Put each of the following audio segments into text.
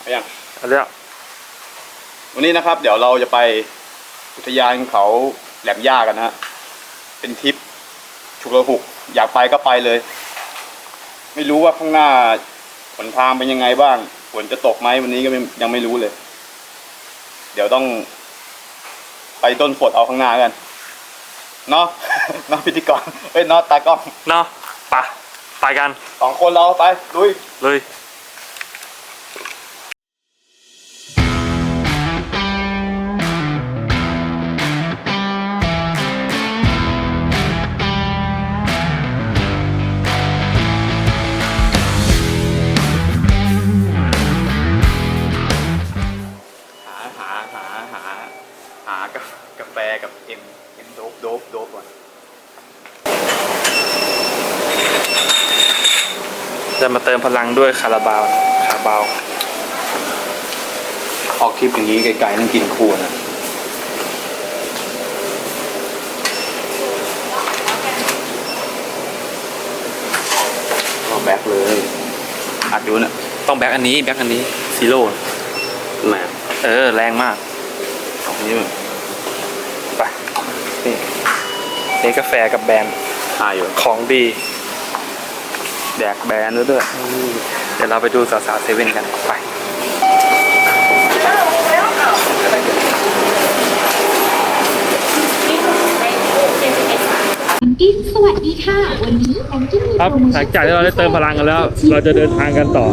เอายังเอาเรื่องวันนี้นะครับ เดี๋ยวเราจะไปอุทยานเขาแหลมย่ากันนะฮะเป็นทริปฉุกระหุก อยากไปก็ไปเลย ไม่รู้ว่าข้างหน้าหนทางเป็นยังไงบ้างฝนจะตกไหมวันนี้ก็ไม่ยังไม่รู้เลย เดี๋ยวต้อง ไปต้นฝดเอาข้างหน้ากัน เนาะ เนาะพิธีกรเอ้ยเนาะตากล้อง เนาะไป ไปกันสองคนเราไปลุย เลย ติมพลังด้วยคาราบาวคาราบาวออกทริปอย่างนี้ไกลๆต้องกินคู่นะก็แบ็คเลย อัดอยู่น่ะต้องแบ็คอันนี้ แบ็คอันนี้ซีโร่แหมเออ แรงมากของนี้มันไปนี่นี่กาแฟกับแบรนด์หาอยู่ของดี แดกแบนด้วยด้วยเดี๋ยวเราไปดูสาวๆเซเว่นกันไปกินสวัสดีค่ะ วันนี้แองกี้มีครับโปรโมหลัชั่งนจากที่เราได้เติมพลังกันแล้ว เราจะเดินทางกันต่อ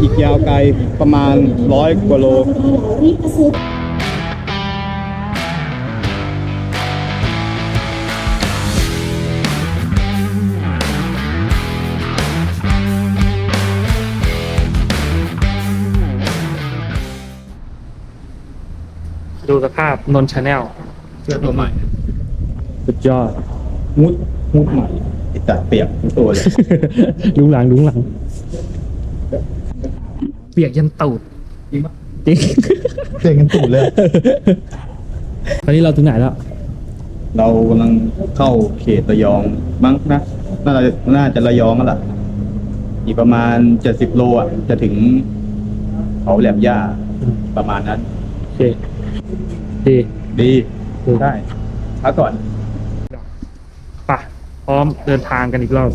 อีกยาวไกลประมาณร้อยกว่าโล ดูสภาพนนชาแนลเสื้อตัวใหม่ สุดยอด มุดมุดใหม่ติดตัดเปียกทั้งตัวเลย ลุงหลังลุงหลังเปียกยันตูดจริงปะจริงเปียกกันตูดเลย ตอนนี้เราถึงไหนแล้ว เรากำลังเข้าเขตระยองมั้งนะน่าจะน่าจะระยองแล้วล่ะ อีกประมาณเจ็ดสิบโลอะ จะถึงเขาแหลมย่าประมาณนั้น โอเค ดีดีอืมได้พักก่อนปะพร้อมเดินทางกันอีกรอบ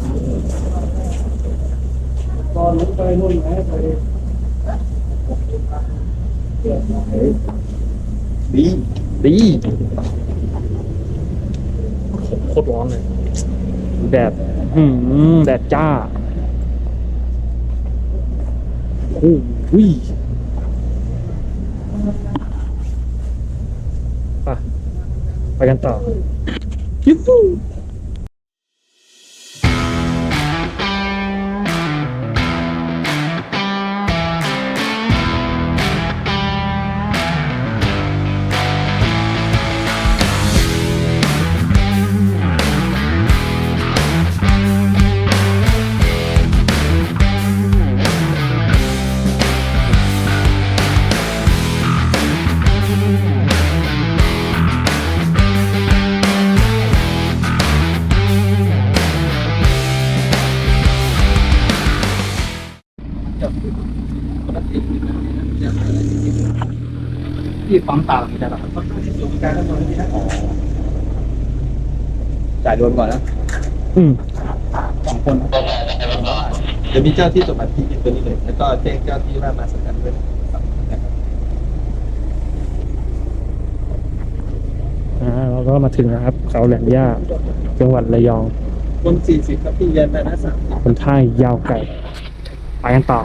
ดีดีโคตรร้อนเลยแดดอืมแดดจ้า โอ้โหยไป ไปกั นต่อยูฮูที่ปั๊มตาเราได้ปะจ่ายรวมก่อนนะอืมสองคนเดี๋ยวมีเจ้าที่ตรวจบัตรที่ตัวนี้เลยแล้วก็แจ้งเจ้าที่ว่ามาสแกนด้วยนะครับอ่าเราก็มาถึงแล้วครับเขาแหลมย่าจังหวัดระยองคนสี่สิบครับพี่เย็นไปนะสามคนท่ายยาวไก่ไปกันต่อ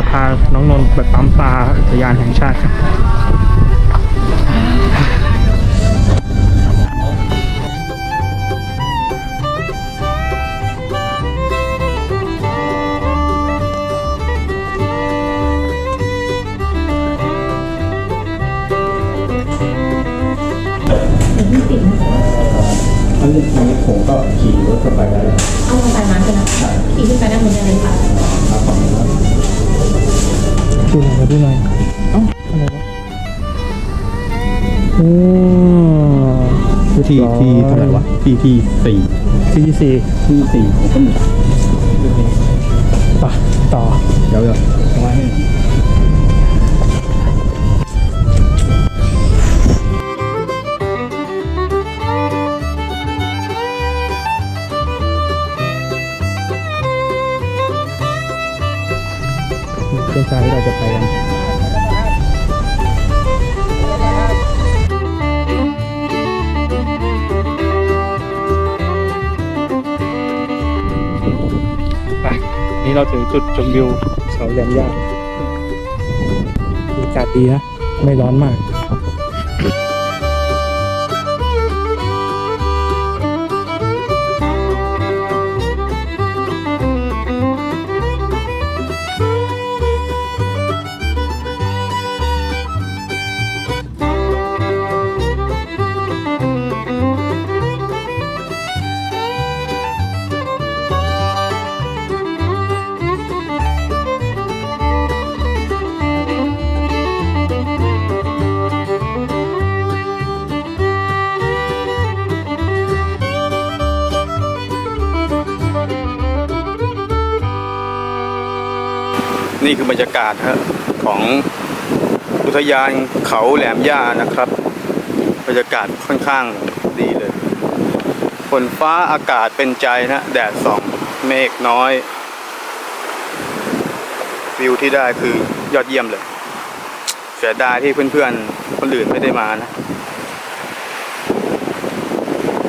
จะพาน้องนนท์ไปปั๊มปลาอุทยานแห่งชาติครับอันนี้ผมก็ขี่รถเข้าไปได้เอาลงไปน้ำกันนะขี่ขึ้นไปด้านบนได้เลยค่ะครับผม ดูหน่อยดูหน่อยเอ้าอะไรวะโอ้ที่ที่เท่าไหร่วะที่ที่สี่ที่ที่สี่ที่สี่ของก็มีไปต่อเดี๋ยวเดี๋ยวเอาไว้ให้ เส้นทางที่เราจะไปกันไปนี่เราถึงจุดชมวิวเขาแหลมย่าอากาศดีนะ ไม่ร้อนมาก บรรยากาศฮะของอุทยานเขาแหลมย่านะครับ บรรยากาศค่อนข้างดีเลยฝนฟ้าอากาศเป็นใจนะแดดส่องเมฆน้อย วิวที่ได้คือยอดเยี่ยมเลยเสียดายที่เพื่อนๆ คนอื่นไม่ได้มานะ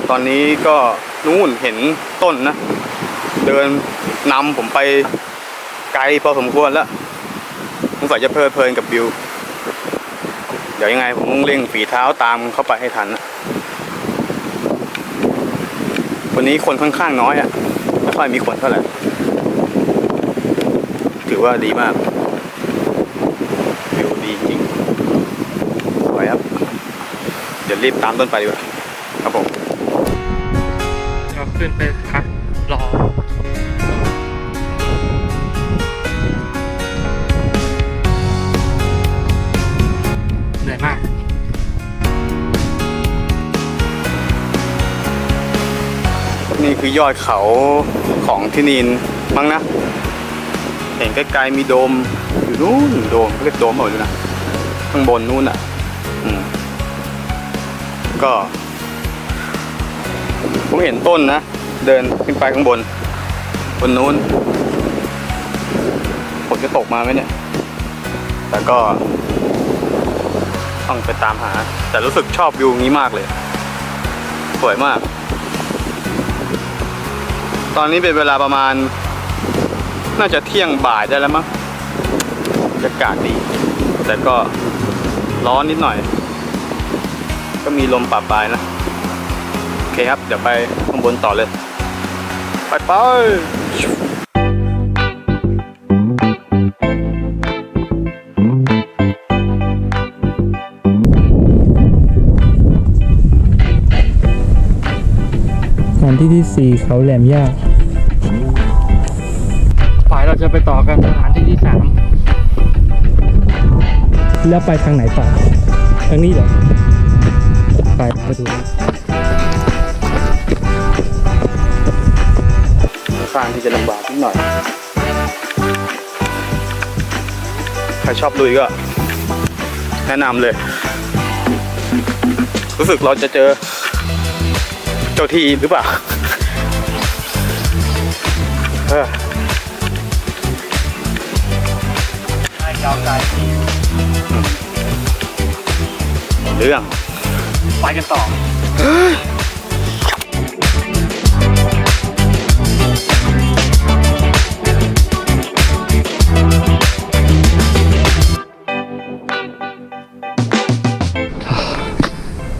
ตอนนี้ก็นู่นเห็นต้นนะ เดินนำผมไปไกลพอสมควรแล้ว สงสัยจะเพลิดเพลินกับวิว เดี๋ยวยังไงผมต้องเร่งฝีเท้าตามเข้าไปให้ทันนะวันนี้คนค่อนข้างน้อยอะ่ะไม่ค่อยมีคนเท่าไหร่ถือว่าดีมากวิวดีจริงสวยครับเดี๋ยวรีบตามต้นไปดีกว่าครับผมก็ขึ้นไปพักรอ คือยอดเขาของที่นีนมั้งนะ เห็นไกลๆมีโดมอยู่นู้นโดมเรียกโดมเหรออยู่นะข้างบนนู้นอะอืมก็ผมเห็นต้นนะ เดินขึ้นไปข้างบน บนนู้นฝนจะตกมาไหมเนี่ย แต่ก็ ต้องไปตามหา แต่รู้สึกชอบวิวนี้มากเลย สวยมาก ตอนนี้เป็นเวลาประมาณ น่าจะเที่ยงบ่ายได้แล้วมั้งอากาศดี แต่ก็ร้อนนิดหน่อย ก็มีลมปรับปลายนะ โอเคครับ เดี๋ยวไปข้างบนต่อเลย ไปไปานที่ที่สี่เขาแหลมย่าฝ่ายเราจะไปต่อกันสถานที่ที่สามแล้วไปทางไหนต่อทางนี้เหรอไปไปดูทางที่จะลำบากนิดหน่อย ใครชอบลุยก็ แนะนำเลย รู้สึกเราจะเจอเจ้าที่หรือเปล่าเออเรื่อง ไปกันต่อ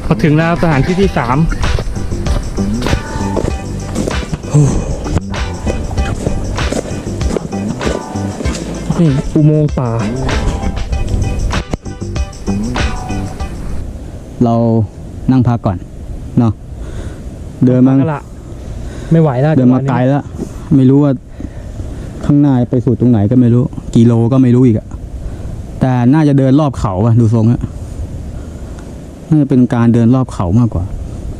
พอถึงแล้วสถานที่ที่สามโอ้ นี่อุโมงค์ป่า เรานั่งพักก่อนเนาะเดินมาก็ละ ไม่ไหวแล้วเดินมาไกลแล้ว ไม่รู้ว่า ข้างหน้าไปสู่ตรงไหนก็ไม่รู้กิโลก็ไม่รู้อีกอะแต่น่าจะเดินรอบเขาอะดูทรงอะน่าจะเป็นการเดินรอบเขามากกว่า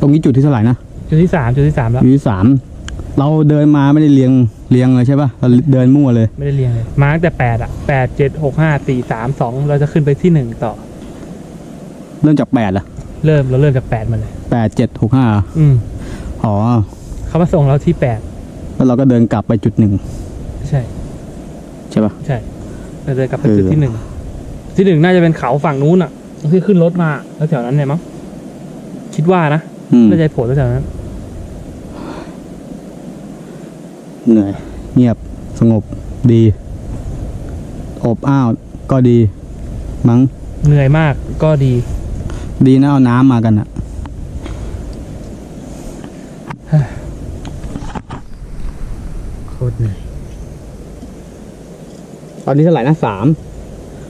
ตรงนี้จุดที่เท่าไหร่นะ จุดที่สามจุดที่สามแล้ว จุดที่สาม เราเดินมาไม่ได้เรียงเรียงเลยใช่ปะเราเดินมั่วเลย ไม่ได้เรียงเลย มาตั้งแต่แปดอะแปดเจ็ดหกห้าสี่สามสองเราจะขึ้นไปที่หนึ่งต่อ เริ่มจากแปดละเริ่มเราเริ่มจากแปดมาเลยแปดเจ็ดหกห้าอืมอ๋อเขามาส่งเราที่แปดแล้วเราก็เดินกลับไปจุดหนึ่งใช่ใช่ปะใช่เราเดินกลับไปเออจุดที่หนึ่งที่หนึ่งน่าจะเป็นเขาฝั่งนู้นอะที่ขึ้นรถมาแล้วแถวนั้นเนี่ยมั้งคิดว่านะอืมน่าจะโผล่แถวนั้น เหนื่อย เงียบสงบดี อบอ้าวก็ดี มั้งเหนื่อยมากก็ดี ดีนะเอาน้ำมากันอะโคตรเหนื่อยตอนนี้เท่าไหร่นะสาม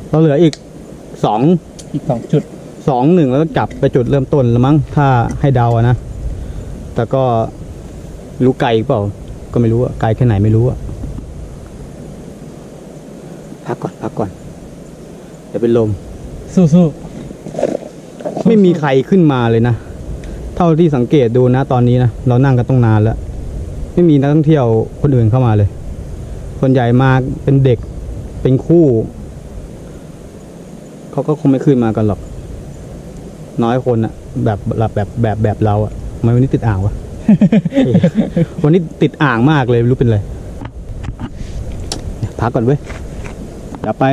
เราเหลืออีกสองอีกสองจุดสองหนึ่งแล้วก็กลับไปจุดเริ่มต้นแล้วมั้ง ถ้าให้เดาอะนะ แต่ก็รู้ไกลเปล่า ก็ไม่รู้อะไกลแค่ไหนไม่รู้อะพักก่อนพักก่อนเดี๋ยวเป็นลม สู้สู้ไม่มีใครขึ้นมาเลยนะ เท่าที่สังเกตดูนะตอนนี้นะ เรานั่งกันต้องนานแล้ว ไม่มีนักท่องเที่ยวคนอื่นเข้ามาเลย ส่วนใหญ่มาเป็นเด็กเป็นคู่ เขาก็คงไม่ขึ้นมากันหรอก น้อยคนอะแบบแบบแบบแบบแบบเราอะทำไมวันนี้ติดอ่างวะ วันนี้ติดอ่างมากเลยไม่รู้เป็นไร พักก่อนเว้ยเดี๋ยวไป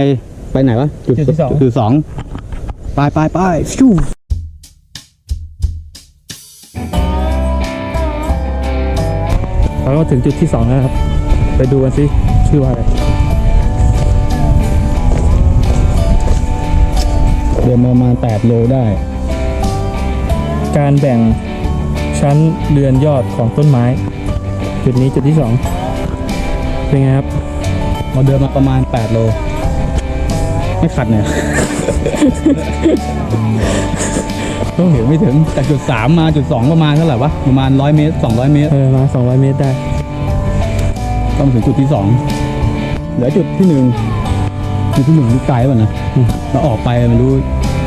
ไปไหนวะจุดจุดสองไปไปไปฟิวเราก็ถึงจุดที่สองแล้วครับ ไปดูกันสิชื่อว่าอะไร เดินมาประมาณ8โลได้ การแบ่ง ชั้นเรือนยอดของต้นไม้ จุดนี้จุดที่สองเป็นไงครับเราเดินมาประมาณ 8 โล ไม่ขัดเนี่ย ต้องถึงไม่ถึงจากจุด 3 มาจุด 2 ประมาณเท่าไหร่วะ ประมาณ 100 เมตร 200 เมตร เออมา200 เมตรได้ ต้องถึงจุดที่ 2 เหลือจุดที่ 1 จุดที่หนึ่งนี่ไกลป่ะนะอืมเราออกไปไม่รู้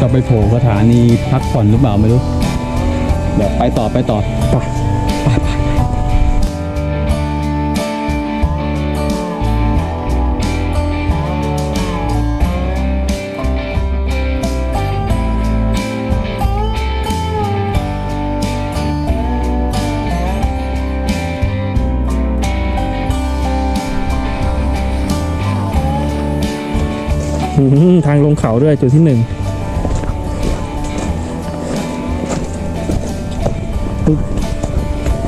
จะไปโผล่สถานีพักผ่อนหรือเปล่าไม่รู้เดี๋ยวไปต่อไปต่อไปไปไปทางลงเขาด้วยจุดที่หนึ่ง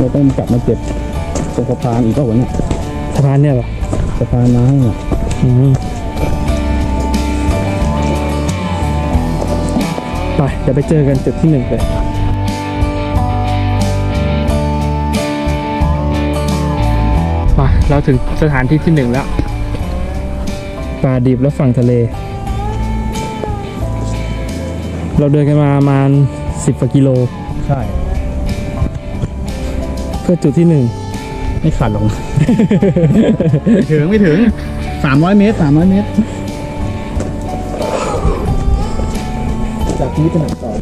เราต้องกลับมาเก็บตรงสะพานอีกก็วันนี้สะพานเนี่ยเหรอสะพานไม้อะอืมไปเดี๋ยวไปเจอกันจุดที่หนึ่งเลยมาเราถึงสถานที่ที่หนึ่งแล้วป่าดิบและฝั่งทะเล เราเดินกันมาประมาณสิบกว่ากิโล ใช่ เพื่อจุดที่หนึ่งไม่ขาดหรอกไม่ถึงไม่ถึงสามร้อยเมตรสามร้อยเมตร จากนี้ไปไหนต่อ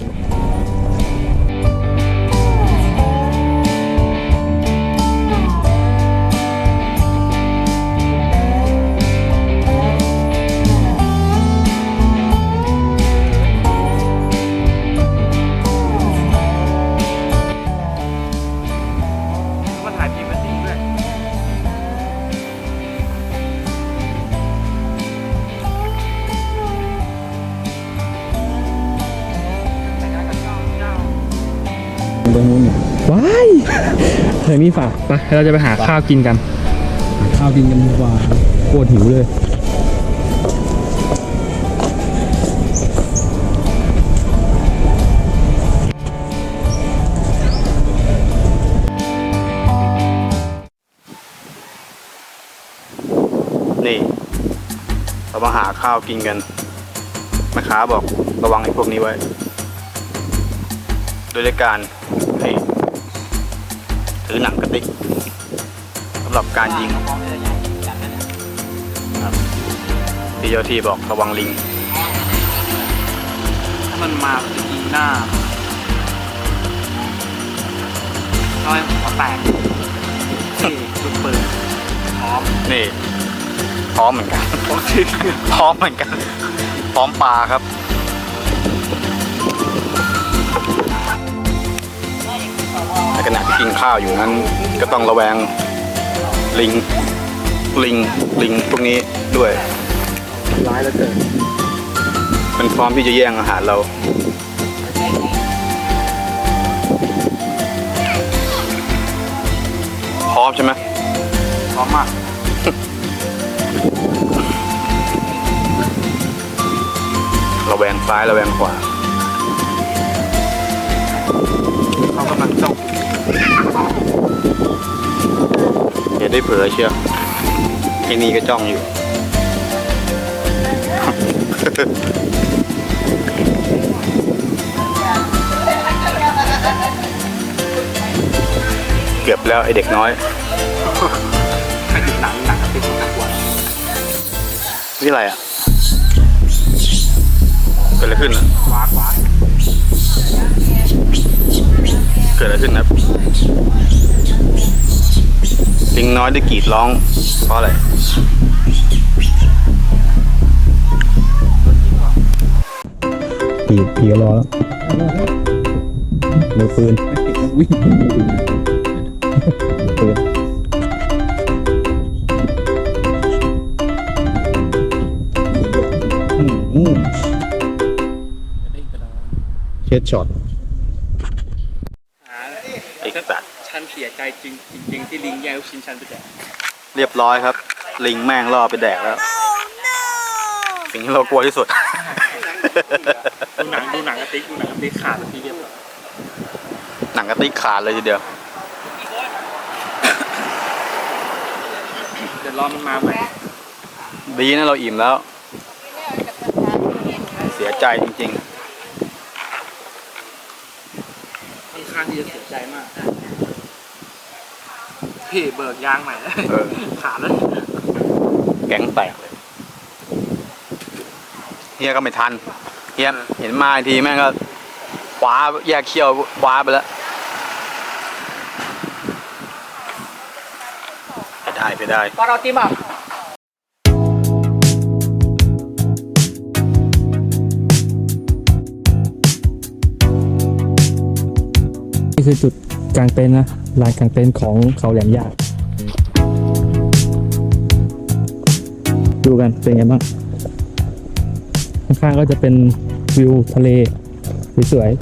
เคยมีฝากไปเราจะไปหาข้าวกินกัน ข้าวกินกันดีกว่าโคตรหิวเลยนี่เรามาหาข้าวกินกันแม่ค้าบอกระวังไอ้พวกนี้ไว้ โดยการให้ ถือหนังกระติกสำหรับการยิงครับพี่เจ้าที่บอกระวังลิงมันมาจะยิงหน้าน้อยหัวแตกนี่ลูกปืนพร้อมนี่พร้อมเหมือนกันพร้อมจริงพร้อมเหมือนกัน พร้อมปลาครับ ขณะที่กินข้าวอยู่นั้น ก็ต้องระแวงลิงลิงลิงพวกนี้ด้วยร้ายแล้วเกินมันพร้อมที่จะแย่งอาหารเรา พร้อมใช่ไหมพร้อมมากระแวงซ้ายระแวงขวาเขากำลังจ้อง ได้เผลอเชียวไอ้นี่ก็จ้องอยู่ เกือบแล้วไอเด็กน้อยให้ติดหนังหนังติดหนักกว่านี่อะไรอะเกิดอะไรขึ้นอะว้าว้าเกิดอะไรขึ้นครับ ลิงน้อยได้กรีดร้องเพราะอะไรผีผีก็รอแล้วมือปืนวิ่งปืนอืมเช็ดช็อต ไอ้สัตว์ ฉันเสียใจจริงจริงๆที่ลิงแย่งลูกชิ้นฉันไปแจกเรียบร้อยครับ ลิงแม่งล่อไปแดกแล้ว สิ่งที่เรากลัวที่สุด ดูหนังดูหนังกระติกดูหนังกระติกขาดทีเดียวหนังกระติกขาดเลยทีเดียว เดี๋ยวรอมันมาใหม่ดีนะเราอิ่มแล้ว เสียใจจริงค่อนข้างที่จะเสียใจมาก พี่เบิกยางใหม่แล้วเออ ขาดแล้วๆแก๊งแตกเลยเฮียก็ไม่ทันเฮียเห็นมาอีกทีแม่งก็คว้าแยกเขี้ยวคว้าไปแล้วไปได้ไปได้ ปอเราติมอะนี่คือจุดกลางเต็นท์นะ ลานกลางเต็นท์ของเขาแหลมยากดูกันเป็นไงบ้างข้างๆก็จะเป็นวิวทะเลสวยๆ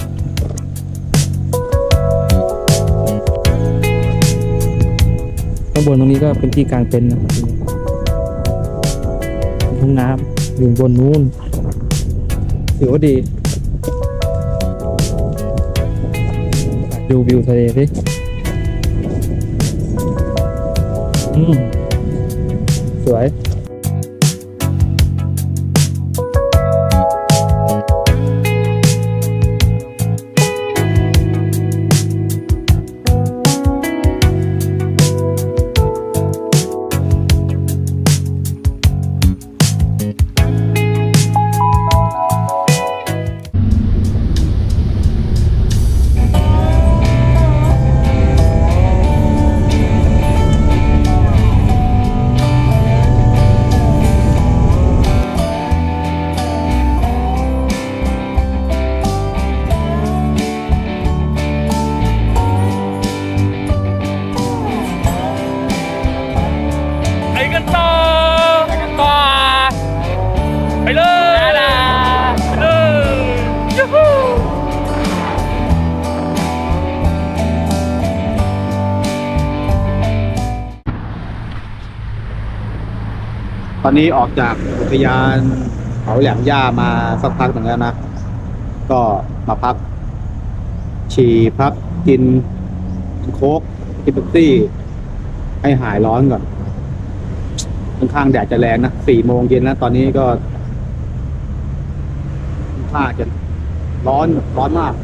ข้างบนตรงนี้ก็เป็นที่กลางเต็นท์นะห้องน้ำอยู่บนนู้นถือว่าดี ดูวิวทะเลสิ สวย ตอนนี้ออกจากอุทยานเขาแหลมย่ามาสักพักหนึ่งแล้วนะ ก็มาพัก ฉี่พักกินกินโค้กกินเป๊ปซี่ ให้หายร้อนก่อนค่อนข้างแดดจะแรงนะสี่โมงเย็นแล้วตอนนี้ก็ค่อนข้างจะร้อนร้อนมาก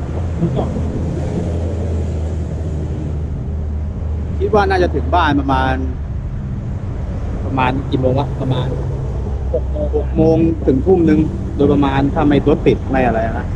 คิดว่าน่าจะถึงบ้านประมาณ ประมาณกี่โมงวะประมาณหกโมงหกโมงถึงทุ่มหนึ่งโดยประมาณถ้าไม่รถติดไม่อะไรนะ